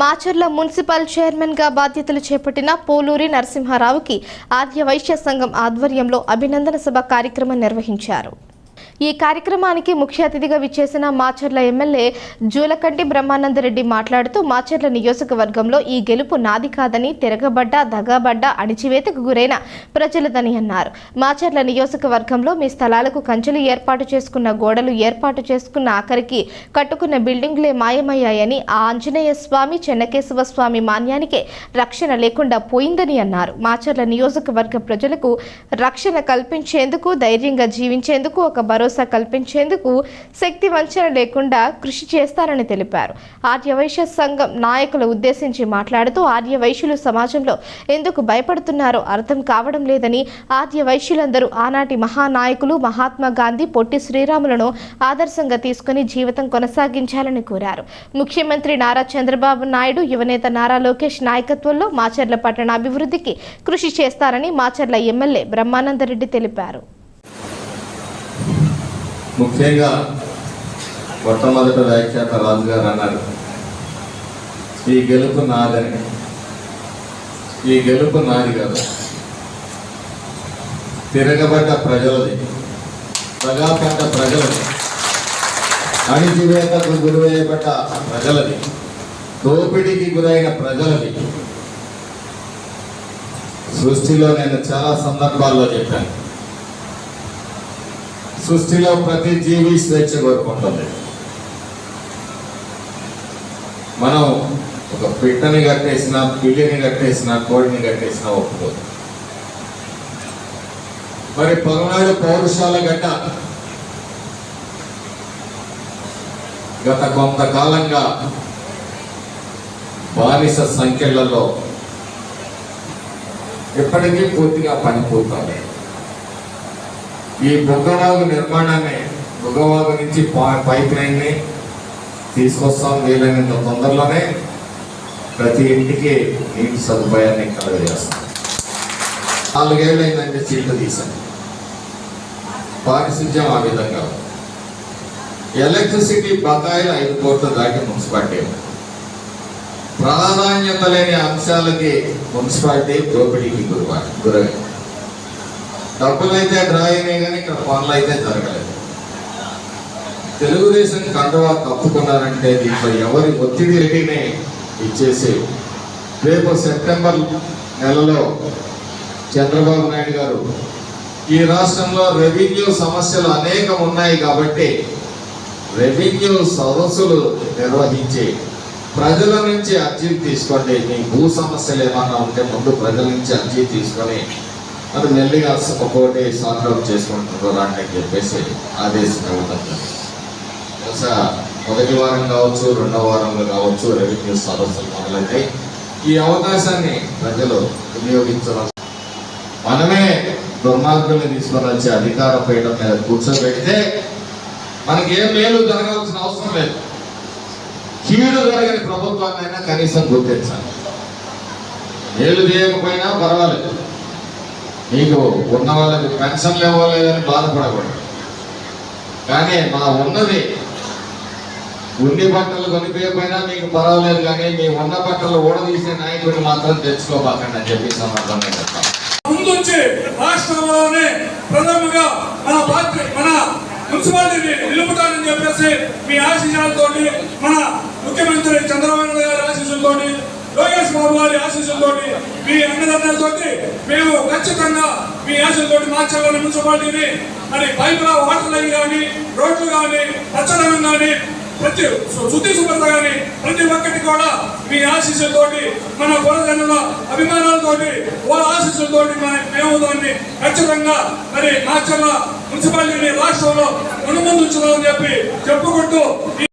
Macherla municipal చైర్మన్గా బాధ్యతలు చేపట్టిన పోలూరి నరసింహారావుకి ఆద్య వైశ్య సంఘం ఆధ్వర్యంలో అభినందన సభ కార్యక్రమం నిర్వహించారు. ఈ కార్యక్రమానికి ముఖ్య అతిథిగా విచ్చేసిన మాచర్ల ఎమ్మెల్యే జూలకంటి బ్రహ్మానందరెడ్డి మాట్లాడుతూ మాచర్ల నియోజకవర్గంలో ఈ గెలుపు నాది కాదని తిరగబడ్డ దగాబడ్డ అణిచివేతకు గురైన ప్రజలదని అన్నారు. మాచర్ల నియోజకవర్గంలో మీ స్థలాలకు కంచెలు ఏర్పాటు చేసుకున్న గోడలు ఏర్పాటు చేసుకున్న ఆఖరికి కట్టుకున్న బిల్డింగ్లే మాయమయ్యాయని ఆ ఆంజనేయ స్వామి చెన్నకేశవ స్వామి మాన్యానికే రక్షణ లేకుండా పోయిందని అన్నారు. మాచర్ల నియోజకవర్గ ప్రజలకు రక్షణ కల్పించేందుకు ధైర్యంగా జీవించేందుకు ఒక భరోసా కల్పించేందుకు శక్తి వంచన లేకుండా కృషి చేస్తారని తెలిపారు. ఆర్యవైశ్య సంఘం నాయకులు ఉద్దేశించి మాట్లాడుతూ ఆర్యవైశ్యులు సమాజంలో ఎందుకు భయపడుతున్నారో అర్థం కావడం లేదని ఆర్యవైశ్యులందరూ ఆనాటి మహానాయకులు మహాత్మా గాంధీ పొట్టి శ్రీరాములను ఆదర్శంగా తీసుకుని జీవితం కొనసాగించాలని కోరారు. ముఖ్యమంత్రి నారా చంద్రబాబు నాయుడు యువనేత నారా లోకేష్ నాయకత్వంలో మాచర్ల పట్టణ అభివృద్ధికి కృషి చేస్తారని మాచర్ల ఎమ్మెల్యే బ్రహ్మానందరెడ్డి తెలిపారు. ముఖ్యంగా మొట్టమొదట వ్యాఖ్యాత రాజు గారు అన్నారు. ఈ గెలుపు నాదని. ఈ గెలుపు నాది కాదు. తిరగబడ్డ ప్రజలది. ప్రజాపడ్డ ప్రజలది. అణిచివేతకు గురివేయబడ్డ ప్రజలది. దోపిడీకి గురైన ప్రజలది. సృష్టిలో నేను చాలా సందర్భాల్లో చెప్పాను. సృష్టిలో ప్రతి జీవి స్వేచ్ఛ కోరుకుంటుంది. మనం ఒక పిట్టని కట్టేసిన పిల్లిని కట్టేసిన కోడిని కట్టేసిన ఒప్పుకోదు. మరి పల్నాడు పౌరుషాల గడ్డ గత కొంతకాలంగా బానిస సంఖ్యలలో ఎప్పటికీ పూర్తిగా పనిపోతుంది ఈ బొగ్గవాగు నిర్మాణాన్ని బొగ్గవాగు నుంచి పైప్ లైన్ని తీసుకొస్తాం వీలైనంత తొందరలోనే ప్రతి ఇంటికి నీటి సదుపాయాన్ని కలగజేస్తాం. నాలుగేళ్ళు అయిందంటే సీట్లు పారిశుధ్యం పారిశుద్ధ్యం ఆ విధంగా ఎలక్ట్రిసిటీ బకాయిలు ఐదు కోట్ల దాటి మున్సిపాలిటీ ప్రాధాన్యత లేని అంశాలకి మున్సిపాలిటీ దోపిడీకి గురువా గురవి డబ్బులు అయితే డ్రా అయినాయి కానీ ఇక్కడ పనులు అయితే జరగలేదు. తెలుగుదేశం కండవా కప్పుకున్నారంటే దీంట్లో ఎవరి ఒత్తిడి రెడీనే ఇచ్చేసి రేపు సెప్టెంబర్ నెలలో చంద్రబాబు నాయుడు గారు ఈ రాష్ట్రంలో రెవెన్యూ సమస్యలు అనేకం ఉన్నాయి కాబట్టి రెవెన్యూ సదస్సులు నిర్వహించి ప్రజల నుంచి అర్జీ తీసుకోండి. మీ భూ సమస్యలు ఏమన్నా ఉంటే ముందు ప్రజల నుంచి అర్జీ తీసుకొని మరి మెల్లిగా ఒక్కొక్కటి సార్ట్ అవుట్ చేసుకుంటున్నారు అని చెప్పేసి ఆదేశం బహుశా మొదటి వారం కావచ్చు రెండవ వారంలో కావచ్చు రెవెన్యూ సదస్సులు మొదలైతాయి ఈ అవకాశాన్ని ప్రజలు వినియోగించడం. మనమే దుర్మార్గుల్ని తీసుకొని వచ్చే అధికార పీఠం మీద కూర్చోబెడితే మనకి ఏం మేలు జరగాల్సిన అవసరం లేదు. కీడు జరగని ప్రభుత్వాన్నైనా కనీసం గుర్తించాలి. మేలు చేయకపోయినా పర్వాలేదు. మీకు ఉన్న వాళ్ళకి పెన్షన్లు ఇవ్వలేదని బాధపడకూడదు. కానీ మా ఉన్నది ఉన్ని బట్టలు కొనిపోయినా మీకు పర్వాలేదు కానీ మీ ఉన్న బట్టలు ఓడదీసే నాయకుడు మాత్రం తెచ్చుకోబాకండి అని చెప్పి సందర్భంగా చెప్తాను. ముందుంచి రాష్ట్రంలోనే ప్రథమంగా మన పార్టీ మన మున్సిపాలిటీని నిలుపుతానని చెప్పేసి మీ ఆశీస్సులతోటి మన ముఖ్యమంత్రి చంద్రబాబు నాయుడు గారి ఆశీస్సులతోటి లోకేష్ బాబు గారి ఆశీస్సులతో మీ అన్నదండలతోటి మేము ఖచ్చితంగా మీ ఆశీస్సులతోటి మార్చాలని మున్సిపాలిటీని మరి పైపుల వాటర్లు కానీ రోడ్లు కానీ పచ్చదనం కానీ ప్రతి శుద్ధి శుభ్రత కానీ ప్రతి ఒక్కటి కూడా మీ ఆశీస్సులతోటి మన కులజనుల అభిమానాలతోటి వాళ్ళ ఆశీస్సులతోటి మన మేము దాన్ని ఖచ్చితంగా మరి మాచర్ల మున్సిపాలిటీని రాష్ట్రంలో ముందు ఉంచుదామని చెప్పి చెప్పుకుంటూ